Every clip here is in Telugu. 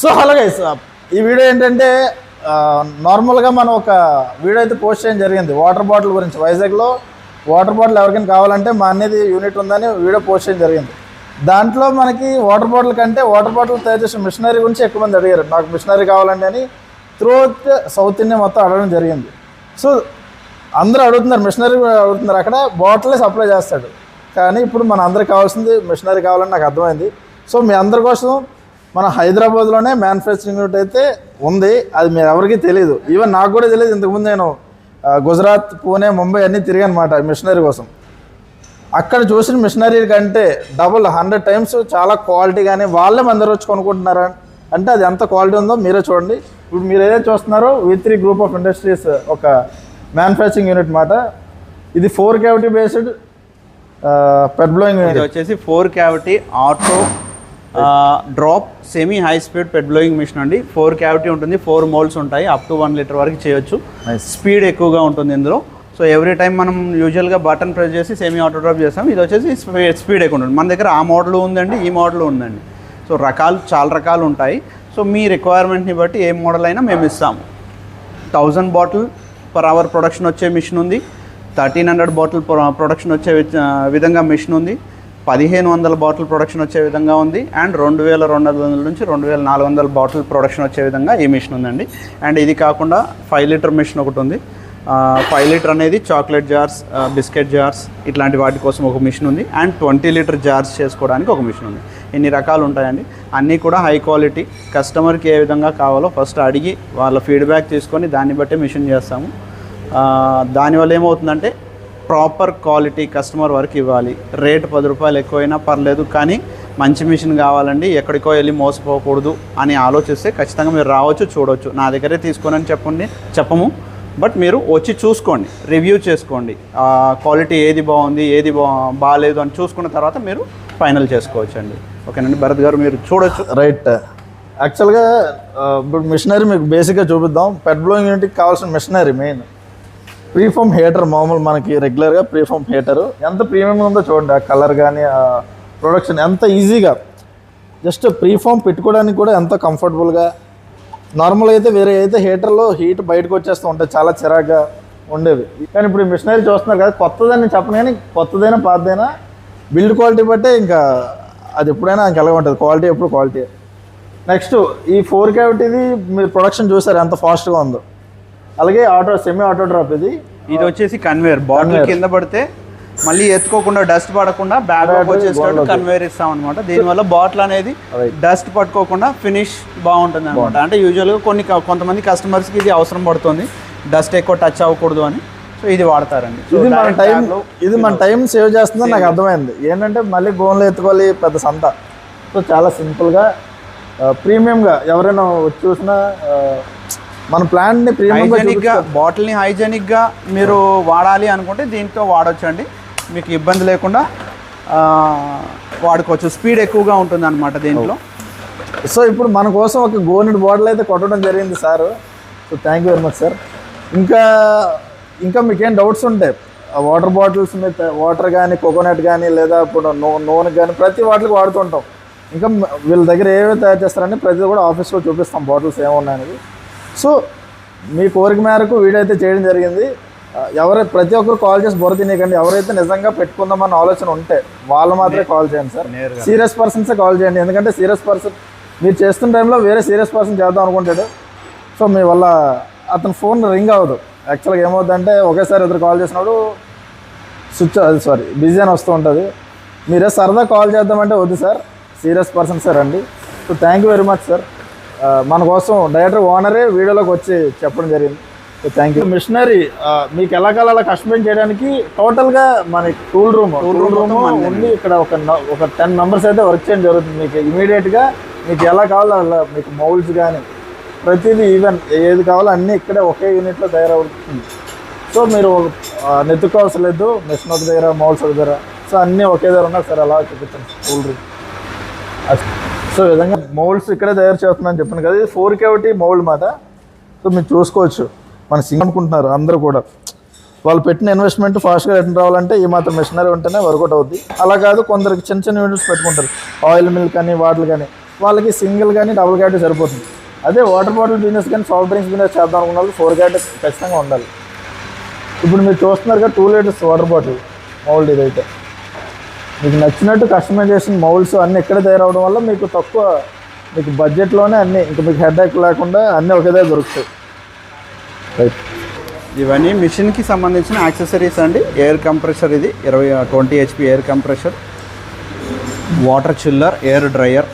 సో అలాగే ఈ వీడియో ఏంటంటే నార్మల్గా మనం ఒక వీడియో అయితే పోస్ట్ చేయడం జరిగింది. వాటర్ బాటిల్ గురించి. వైజాగ్లో వాటర్ బాటిల్ ఎవరికైనా కావాలంటే మా అనేది యూనిట్ ఉందని వీడియో పోస్ట్ చేయడం జరిగింది. దాంట్లో మనకి వాటర్ బాటిల్ కంటే వాటర్ బాటిల్ తయారు చేసే మిషనరీ గురించి ఎక్కువ మంది అడిగారు. నాకు మిషనరీ కావాలంటే అని త్రూఅవుట్ సౌత్ ఇండియా మొత్తం అడగడం జరిగింది. సో అందరూ అడుగుతున్నారు మిషనరీ అడుగుతున్నారు. అక్కడ బాటిలే సప్లై చేస్తాడు. కానీ ఇప్పుడు మన అందరికి కావాల్సింది మిషనరీ కావాలని నాకు అర్థమైంది. సో మీ అందరి కోసం మన హైదరాబాద్లోనే మ్యానుఫ్యాక్చరింగ్ యూనిట్ అయితే ఉంది. అది మీరు ఎవరికీ తెలియదు ఈవెన్ నాకు కూడా తెలియదు ఇంతకుముందు నేను గుజరాత్ పూణే ముంబై అన్నీ తిరిగాను అనమాట మిషనరీ కోసం. అక్కడ చూసిన మిషనరీ కంటే డబుల్ హండ్రెడ్ టైమ్స్ చాలా క్వాలిటీ కానీ వాళ్ళే మన దగ్గర వచ్చి కొనుక్కుంటున్నారా? అంటే అది ఎంత క్వాలిటీ ఉందో మీరే చూడండి. ఇప్పుడు మీరు ఏదైతే చూస్తున్నారో V three group of industries ఒక మ్యానుఫ్యాక్చరింగ్ యూనిట్ మాట ఇది four cavity based PET blowing వచ్చేసి four cavity auto drop semi high speed PET blowing machine అండి. ఫోర్ క్యావిటీ ఉంటుంది ఫోర్ మోల్స్ ఉంటాయి అప్ టు వన్ లీటర్ వరకు చేయొచ్చు. స్పీడ్ ఎక్కువగా ఉంటుంది ఇందులో. సో ఎవ్రీ టైం మనం యూజువల్గా బటన్ ప్రెస్ చేసి సెమీ ఆటో డ్రాప్ చేస్తాం. ఇది వచ్చేసి స్పీడ్ ఎక్కువ ఉంటుంది. మన దగ్గర ఆ మోడల్ ఉందండి ఈ మోడల్ ఉందండి. సో రకాలు చాలా రకాలు ఉంటాయి. సో మీ రిక్వైర్మెంట్ని బట్టి ఏ మోడల్ అయినా మేము ఇస్తాము thousand bottle per hour production వచ్చే మిషన్ ఉంది. థర్టీన్ హండ్రెడ్ బాటిల్ ప్రొడక్షన్ వచ్చే విధంగా మిషన్ ఉంది. పదిహేను వందల బాటిల్ ప్రొడక్షన్ వచ్చే విధంగా ఉంది. అండ్ రెండు వేల రెండు వందల నుంచి రెండు వేల నాలుగు వందల బాటిల్ ప్రొడక్షన్ వచ్చే విధంగా ఈ మిషన్ ఉందండి. అండ్ ఇది కాకుండా ఫైవ్ లీటర్ మిషన్ ఒకటి ఉంది. ఫైవ్ లీటర్ అనేది చాక్లెట్ జార్స్ బిస్కెట్ జార్స్ ఇట్లాంటి వాటి కోసం ఒక మిషన్ ఉంది. అండ్ ట్వంటీ లీటర్ జార్స్ చేసుకోవడానికి ఒక మిషన్ ఉంది. ఇన్ని రకాలు ఉంటాయండి? అన్నీ కూడా హై క్వాలిటీ. కస్టమర్కి ఏ విధంగా కావాలో ఫస్ట్ అడిగి వాళ్ళ ఫీడ్బ్యాక్ తీసుకొని దాన్ని బట్టి మిషన్ చేస్తాము. దానివల్ల ఏమవుతుందంటే ప్రాపర్ క్వాలిటీ కస్టమర్ వరకు ఇవ్వాలి. రేట్ పది రూపాయలు ఎక్కువైనా పర్లేదు కానీ మంచి మిషన్ కావాలండి. ఎక్కడికో వెళ్ళి మోసపోకూడదు అని ఆలోచిస్తే ఖచ్చితంగా మీరు రావచ్చు చూడవచ్చు. నా దగ్గరే తీసుకోనని చెప్పండి చెప్పము. బట్ మీరు వచ్చి చూసుకోండి రివ్యూ చేసుకోండి. క్వాలిటీ ఏది బాగుంది ఏది బా బాగాలేదు అని చూసుకున్న తర్వాత మీరు ఫైనల్ చేసుకోవచ్చు అండి ఓకేనండి? భరత్ గారు మీరు చూడొచ్చు. రైట్. యాక్చువల్గా ఇప్పుడు మిషనరీ మీకు బేసిక్గా చూపిద్దాం. పెట్ బ్లోయింగ్ యూనిట్కి కావాల్సిన మిషనరీ మెయిన్. ప్రీఫామ్ హీటర్ మామూలు మనకి రెగ్యులర్గా ప్రీఫామ్ హీటరు. ఎంత ప్రీమియం ఉందో చూడండి ఆ కలర్ కానీ ఆ ప్రొడక్షన్ ఎంత ఈజీగా. జస్ట్ ప్రీఫామ్ పెట్టుకోవడానికి కూడా ఎంత కంఫర్టబుల్గా. నార్మల్ అయితే వేరే అయితే హీటర్లో హీట్ బయటకు వచ్చేస్తూ ఉంటాయి చాలా చిరాగ్గా ఉండేవి. కానీ ఇప్పుడు ఈ మిషనరీ చూస్తున్నారు కదా కొత్తదని చెప్పను కానీ కొత్తదైనా పాతదైనా బిల్డ్ క్వాలిటీ బట్టే ఇంకా అది ఎప్పుడైనా ఇంకా ఉంటుంది. క్వాలిటీ ఎప్పుడు క్వాలిటీ. నెక్స్ట్ ఈ ఫోర్ క్యావిటీది మీరు ప్రొడక్షన్ చూసారు ఎంత ఫాస్ట్గా ఉందో. అలాగే ఆటో సెమీ ఆటో డ్రాప్ ఇది. ఇది వచ్చేసి కన్వేర్ బాటిల్. కింద పడితే మళ్ళీ ఎత్తుకోకుండా డస్ట్ పడకుండా బ్యాగ్ బాటిల్లోకి. కన్వేర్ ఇస్తాం అనమాట దీనివల్ల బాటిల్ అనేది. డస్ట్ పట్టుకోకుండా ఫినిష్ బాగుంటుంది. అనమాట అంటే యూజువల్గా కొన్ని కొంతమంది కస్టమర్స్కి ఇది అవసరం పడుతుంది. డస్ట్ ఎక్కువ టచ్ అవ్వకూడదు అని. సో ఇది వాడతారండి. ఇది మన టైం ఇది మన టైం సేవ్ చేస్తుందని నాకు అర్థమైంది. ఏంటంటే మళ్ళీ గోన్లో ఎత్తుకోవాలి పెద్ద సంత. సో చాలా సింపుల్గా ప్రీమియంగా ఎవరైనా వచ్చి చూసినా మన ప్లాన్ని ప్రీమియంగా హైజెనిక్గా బాటిల్ని హైజెనిక్గా మీరు వాడాలి అనుకుంటే దీంతో వాడొచ్చు అండి మీకు ఇబ్బంది లేకుండా వాడుకోవచ్చు. స్పీడ్ ఎక్కువగా ఉంటుంది అనమాట దీంట్లో సో ఇప్పుడు మన కోసం ఒక గోనెడ్ బాటిల్ అయితే కొట్టడం జరిగింది sir. So thank you very much sir ఇంకా ఇంకా మీకేం డౌట్స్ ఉంటాయి వాటర్ బాటిల్స్ మీద వాటర్ కానీ కోకోనట్ కానీ లేదా ఇప్పుడు నూ నూనె కానీ ప్రతి వాటికి వాడుతుంటాం ఇంకా వీళ్ళ దగ్గర ఏవేవి తయారు చేస్తారని ప్రతిదీ కూడా ఆఫీస్లో చూపిస్తాం బాటిల్స్ ఏమున్నాయనేది. సో మీ కోరిక మేరకు వీడియో అయితే చేయడం జరిగింది. ఆ, ఎవరై ప్రతి ఒక్కరు కాల్ చేసి బొర తినేయకండి. ఎవరైతే నిజంగా పెట్టుకుందామన్న ఆలోచన ఉంటే వాళ్ళు మాత్రమే కాల్ చేయండి సార్. సీరియస్ పర్సన్సే కాల్ చేయండి. ఎందుకంటే సీరియస్ పర్సన్ మీరు చేస్తున్న టైంలో వేరే సీరియస్ పర్సన్ చేద్దాం అనుకుంటాడు. సో మీ వల్ల అతని ఫోన్ రింగ్ అవ్వదు. యాక్చువల్గా ఏమవుతుందంటే ఒకేసారి ఇద్దరు కాల్ చేసినప్పుడు స్విచ్ అది సారీ బిజీ అని వస్తూ ఉంటుంది. మీరే సరదా కాల్ చేద్దామంటే వద్దు సార్. సీరియస్ పర్సన్ సార్ అండి so thank you very much sir. మన కోసం డైరెక్టర్ ఓనరే వీడియోలోకి వచ్చి చెప్పడం జరిగింది. థ్యాంక్ యూ మిషనరీ మీకు ఎలాగలా అలా కస్టమైజ్ చేయడానికి టోటల్గా మన టూల్ రూమ్ టూల్ రూమ్ ఉండి ఇక్కడ ఒక ఒక టెన్ మెంబర్స్ అయితే వర్క్ చేయడం జరుగుతుంది. మీకు ఇమీడియట్గా మీకు ఎలా కావాలో అలా మీకు మౌల్స్ కానీ ప్రతిదీ ఈవెన్ ఏది కావాలో అన్నీ ఇక్కడే ఒకే యూనిట్లో తయారవుతుంది. సో మీరు నెత్తుకోవాల్సిన లేదు మిషన్ ఒక దగ్గర మౌల్స్ ఒక దగ్గర. సో అన్నీ ఒకే దగ్గర ఉన్నాయి సార్ అలా చూపించండి కూల్ రూమ్ సో విధంగా మౌల్డ్స్ ఇక్కడే తయారు చేస్తున్నాను చెప్పాను కదా. ఇది ఫోర్ కేవటి మౌల్డ్ మాట సో మీరు చూసుకోవచ్చు. మన సింగ్ అనుకుంటున్నారు అందరూ కూడా. వాళ్ళు పెట్టిన ఇన్వెస్ట్మెంట్ ఫాస్ట్గా రిటర్న్ రావాలంటే ఈ మాత్రం మిషనరీ ఉంటేనే వర్కౌట్ అవుద్ది. అలా కాదు కొందరికి చిన్న చిన్న యూనిట్స్ పెట్టుకుంటారు. ఆయిల్ మిల్క్ కానీ వాటర్ కానీ. వాళ్ళకి సింగిల్ కానీ డబుల్ క్యాట్ సరిపోతుంది. అదే వాటర్ బాటిల్ బిజినెస్ కానీ సాఫ్ట్ డ్రింక్స్ బిజినెస్ చేద్దాం అనుకున్న వాళ్ళు ఫోర్ క్యాట్ ఖచ్చితంగా ఉండాలి. ఇప్పుడు మీరు చూస్తున్నారు కదా two litres water bottle mould ఇదైతే. మీకు నచ్చినట్టు కస్టమైజేషన్ మౌల్డ్స్ అన్నీ ఇక్కడే తయారవడం వల్ల మీకు తక్కువ మీకు బడ్జెట్లోనే అన్నీ ఇంకా మీకు హెడ్ లేకుండా అన్నీ ఒకేదే దొరుకుతాయి. రైట్ ఇవన్నీ మిషన్కి సంబంధించిన యాక్సెసరీస్ అండి. ఎయిర్ కంప్రెషర్ ఇది ఇరవై twenty HP air compressor water chiller air dryer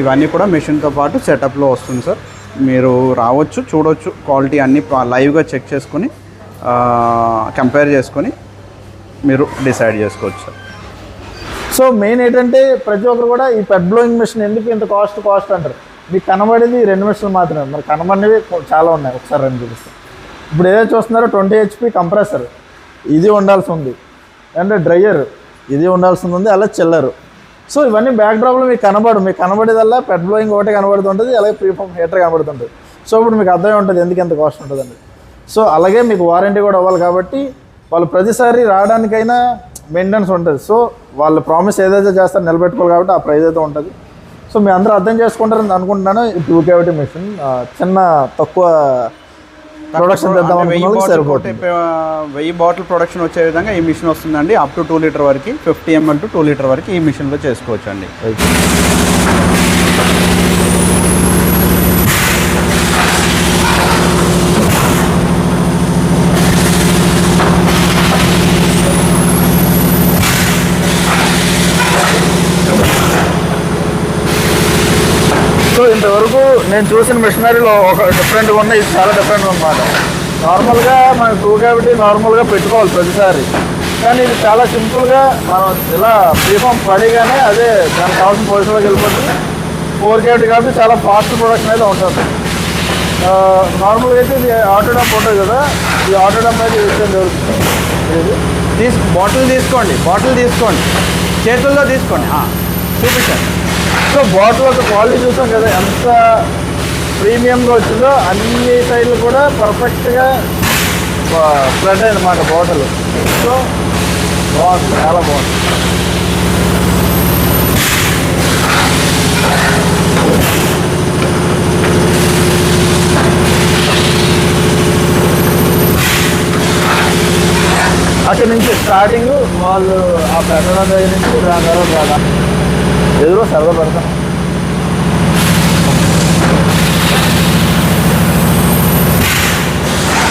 ఇవన్నీ కూడా మిషన్తో పాటు సెటప్లో వస్తుంది సార్. మీరు రావచ్చు చూడొచ్చు క్వాలిటీ అన్నీ లైవ్గా చెక్ చేసుకొని కంపేర్ చేసుకొని మీరు డిసైడ్ చేసుకోవచ్చు సార్. సో మెయిన్ ఏంటంటే ప్రతి ఒక్కరు కూడా ఈ పెట్ బ్లోయింగ్ మిషన్ ఎందుకు ఇంత కాస్ట్ కాస్ట్ అంటారు? మీకు కనబడేది రెండు మిషన్లు మాత్రమే. మరి కనబడినవి చాలా ఉన్నాయి. ఒకసారి రెండు చూపిస్తాం. ఇప్పుడు ఏదో చూస్తున్నారో ట్వంటీ హెచ్పి కంప్రెసర్ ఇది ఉండాల్సి ఉంది. అంటే డ్రయర్ ఇది ఉండాల్సి ఉంది. అలా చిల్లరు సో ఇవన్నీ బ్యాక్డ్రాప్లో మీకు కనబడు మీకు కనబడేదల్లా పెట్ బ్లోయింగ్ ఒకటే కనబడుతుంటుంది. అలాగే ప్రీఫామ్ హీటర్ కనబడుతుంటుంది. సో ఇప్పుడు మీకు అర్థమై ఉంటుంది ఎందుకు ఎంత కాస్ట్ ఉంటుందండి సో అలాగే మీకు వారంటీ కూడా అవ్వాలి కాబట్టి వాళ్ళు ప్రతిసారి రావడానికైనా మెయింటెనెన్స్ ఉంటుంది. సో వాళ్ళు ప్రామిస్ ఏదైతే చేస్తారో నిలబెట్టుకోవాలి కాబట్టి ఆ ప్రైస్ అయితే ఉంటుంది. సో మీ అందరూ అర్థం చేసుకుంటారని అనుకుంటున్నాను. ఈ టూ కేవిటీ మిషన్ చిన్న తక్కువ ప్రొడక్షన్ సరిపోతుంది. వెయ్యి బాటిల్ ప్రొడక్షన్ వచ్చే విధంగా ఈ మిషన్ వస్తుందండి. అప్ టు టూ లీటర్ వరకు fifty ML to two litre వరకు ఈ మిషన్లో చేసుకోవచ్చు అండి సో ఇంతవరకు నేను చూసిన మిషనరీలో ఒక డిఫరెంట్గా ఉన్నాయి ఇది చాలా డిఫరెంట్ అనమాట నార్మల్గా మనం టూ క్యావిటీ నార్మల్గా పెట్టుకోవాలి ప్రతిసారి. కానీ ఇది చాలా సింపుల్గా మనం ఇలా ప్రీఫామ్ పడిగానే అదే దానికి కావాల్సిన పొజిషన్లోకి వెళ్ళిపోతుంది ఫోర్ క్యావిటీ కాబట్టి చాలా ఫాస్ట్ ప్రొడక్షన్ అయితే ఉంటుంది నార్మల్గా అయితే ఇది ఆటో డంప్ ఉంటుంది కదా ఈ ఆటో డంప్ అయితే విషయం జరుగుతుంది. ఇది తీసు బాటిల్ తీసుకోండి బాటిల్ తీసుకోండి. చేతుల్లో తీసుకోండి చూపించండి. సో బాటిల్ ఒక క్వాలిటీ చూసాం కదా ఎంత ప్రీమియంగా వచ్చిందో అన్ని సైడ్లు కూడా పర్ఫెక్ట్గా స్ప్రెడ్ అన్నమాట బాటిల్. సో బాగుంది చాలా బాగుంది. అక్కడి నుంచి స్టార్టింగ్ వాళ్ళు ఆ పెద్ద దగ్గర నుంచి దాని తర్వాత ఎదురో సరదా పెడతాం.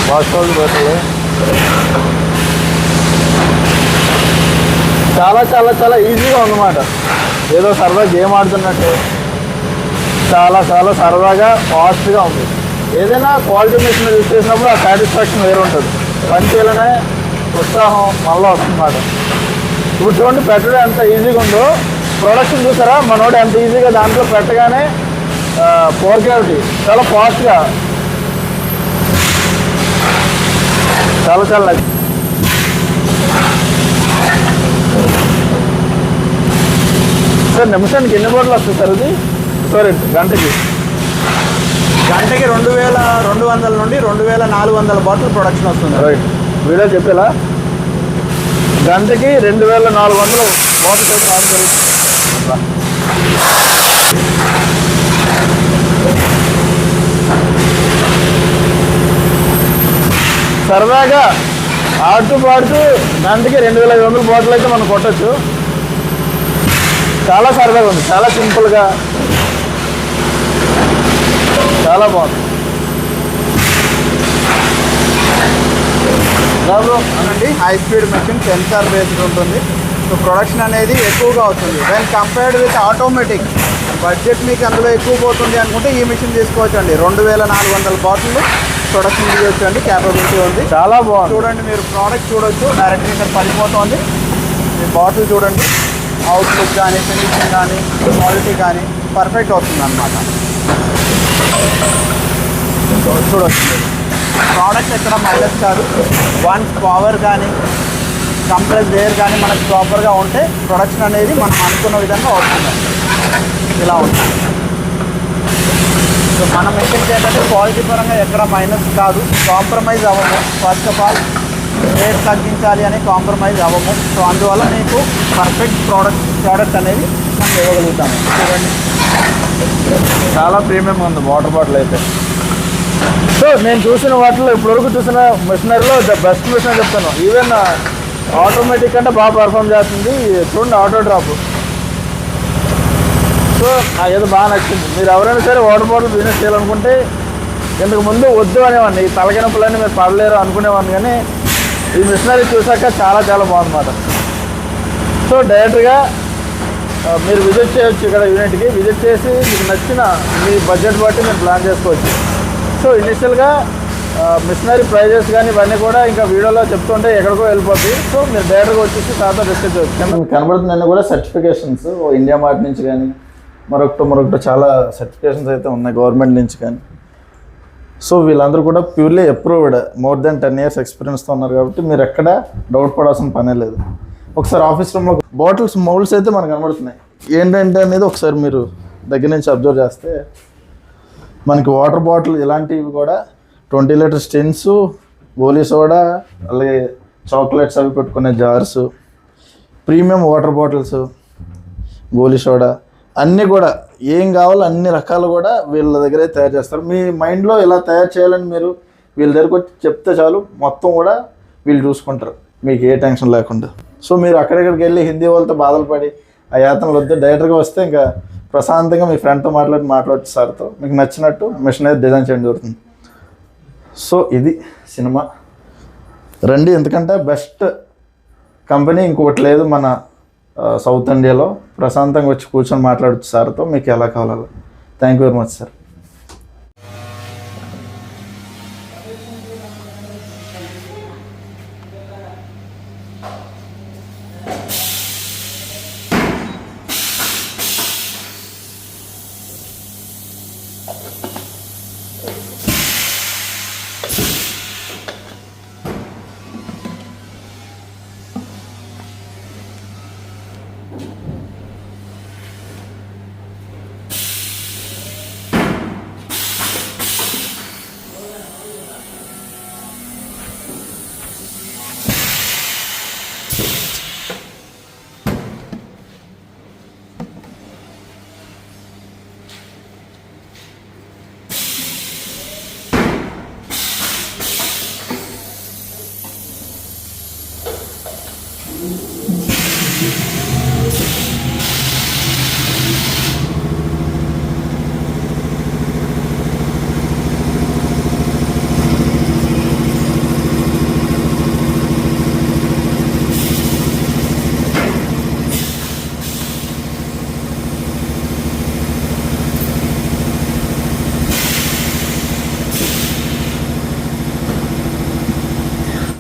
వాస్తవాలు పెట్టలే చాలా చాలా చాలా ఈజీగా ఉందన్నమాట. ఏదో సరదా గేమ్ ఆడుతున్నట్టు. చాలా చాలా సరదాగా ఫాస్ట్గా ఉంది. ఏదైనా క్వాలిటీ మిషన్ యూజ్ చేసినప్పుడు ఆ సాటిస్ఫాక్షన్ వేరు ఉంటుంది. పని చేయాలనే ఉత్సాహం మళ్ళీ వస్తుందన్నమాట. ఇప్పుడు చూడండి పెట్టడం ఎంత ఈజీగా ఉందో ప్రొడక్షన్ చూసారా? మనోడు ఎంత ఈజీగా దాంట్లో పెట్టగానే ఫోర్ క్యావిటీ చాలా ఫాస్ట్గా చాలా చాలా సార్ నిమిషానికి ఎన్ని బాటిల్ వస్తుంది సార్ ఇది? సారీ గంటకి. గంటకి రెండు వేల రెండు వందల నుండి రెండు వేల నాలుగు వందల బాటిల్ ప్రొడక్షన్ వస్తుంది. రైట్ వీడియో చెప్పేలా? గంటకి రెండు వేల నాలుగు వందలు బాటిల్ అయితే సరదాగా ఆడుతూ పాడుతూ దానికి రెండు వేల ఐదు వందల బాటిల్ అయితే మనం కొట్టచ్చు. చాలా సరదాగా ఉంది. చాలా సింపుల్గా చాలా బాగుంది. అనండి high speed machine sensor based ఉంటుంది. సో ప్రొడక్షన్ అనేది ఎక్కువగా అవుతుంది when compared with automatic budget మీకు అందులో ఎక్కువ పోతుంది అనుకుంటే ఈ మిషన్ తీసుకోవచ్చు అండి రెండు వేల నాలుగు వందల బాటిల్ ప్రొడక్షన్ చేయొచ్చు అండి క్యాపబిలిటీ ఉంది. చాలా బాగుంది. చూడండి మీరు ప్రోడక్ట్ చూడొచ్చు డైరెక్ట్గా ఇక్కడ పడిపోతుంది. మీ బాటిల్ చూడండి అవుట్లుక్ కానీ ఫినిషింగ్ కానీ క్వాలిటీ కానీ పర్ఫెక్ట్ వస్తుంది అనమాట చూడొచ్చు ప్రోడక్ట్ ఎక్కడ మైనస్ కాదు. వన్స్ పవర్ కానీ కంప్రెస్ ఎయిర్ కానీ మనకు ప్రాపర్గా ఉంటే ప్రొడక్షన్ అనేది మనం అనుకున్న విధంగా అవుతుంది. ఇలా ఉంటుంది. సో మన మెషిన్స్ ఏంటంటే క్వాలిటీ పరంగా ఎక్కడ మైనస్ కాదు. కాంప్రమైజ్ అవ్వము. ఫస్ట్ ఆఫ్ ఆల్ రేట్ తగ్గించాలి అని కాంప్రమైజ్ అవ్వము. సో అందువల్ల మీకు పర్ఫెక్ట్ ప్రోడక్ట్ ప్రోడక్ట్ అనేది మనం ఇవ్వగలుగుతాము. చూడండి. చాలా ప్రీమియం ఉంది వాటర్ బాటిల్ అయితే. సో నేను చూసిన వాటిలో ఇప్పటివరకు చూసిన మిషనరీలో ద బెస్ట్ మిషన్ చెప్తాను. ఈవెన్ ఆటోమేటిక్ అంటే బాగా పర్ఫామ్ చేస్తుంది. చూడండి ఆటో డ్రాప్ సో ఏదో బాగా నచ్చింది. మీరు ఎవరైనా సరే వాటర్ బాటిల్ బిజినెస్ చేయాలనుకుంటే ఇంతకు ముందు వద్దు అనేవాడిని. ఈ తలకినప్పులన్నీ మీరు పడలేరు అనుకునేవాడిని కానీ ఈ మిషనరీ చూసాక చాలా చాలా బాగుందన్నమాట. సో డైరెక్ట్గా మీరు విజిట్ చేయొచ్చు ఇక్కడ యూనిట్కి విజిట్ చేసి మీకు నచ్చిన మీ బడ్జెట్ బట్టి మీరు ప్లాన్ చేసుకోవచ్చు. సో ఇనిషియల్గా మిషనరీ ప్రైజెస్ కానీ ఇవన్నీ కూడా ఇంకా వీడియోలో చెప్తుంటే ఎక్కడికో వెళ్ళిపోతుంది సో మీరు డైరెక్ట్గా వచ్చేసి సార్తో డిస్కస్ చేయొచ్చు. కనబడుతుందని కూడా సర్టిఫికేషన్స్ ఇండియా మార్ట్ నుంచి కానీ మరొకటి మరొకటి చాలా సర్టిఫికేషన్స్ అయితే ఉన్నాయి గవర్నమెంట్ నుంచి కానీ. సో వీళ్ళందరూ కూడా purely approved more than ten years ఎక్స్పీరియన్స్తో ఉన్నారు కాబట్టి మీరు ఎక్కడ డౌట్ పడాల్సిన పనే లేదు. ఒకసారి ఆఫీస్ రూమ్లో బాటిల్స్ మౌల్డ్స్ అయితే మనకు కనబడుతున్నాయి. ఏంటంటే అనేది ఒకసారి మీరు దగ్గర నుంచి అబ్జర్వ్ చేస్తే మనకి వాటర్ బాటిల్ ఇలాంటివి కూడా ట్వంటీ లీటర్ స్టిన్స్ గోలీ సోడా అలాగే చాక్లెట్స్ అవి పెట్టుకునే jars premium water bottles goli soda అన్నీ కూడా ఏం కావాలో అన్ని రకాలు కూడా వీళ్ళ దగ్గరే తయారు చేస్తారు. మీ మైండ్లో ఇలా తయారు చేయాలని మీరు వీళ్ళ దగ్గరకు వచ్చి చెప్తే చాలు మొత్తం కూడా వీళ్ళు చూసుకుంటారు. మీకు ఏ టెన్షన్ లేకుండా. సో మీరు అక్కడెక్కడికి వెళ్ళి హిందీ వాళ్ళతో బాధలు పడి ఆ యాతనలు వద్దు డైరెక్ట్గా వస్తే ఇంకా ప్రశాంతంగా మీ ఫ్రెండ్తో మాట్లాడి మాట్లాడచ్చు సార్తో. మీకు నచ్చినట్టు మిషన్ అయితే డిజైన్ చేయడం జరుగుతుంది. సో ఇది సినిమా. రండి ఎందుకంటే బెస్ట్ కంపెనీ ఇంకొకటి లేదు మన సౌత్ ఇండియాలో. ప్రశాంతంగా వచ్చి కూర్చొని మాట్లాడచ్చు సార్తో మీకు ఎలా కావాలో. Thank you very much sir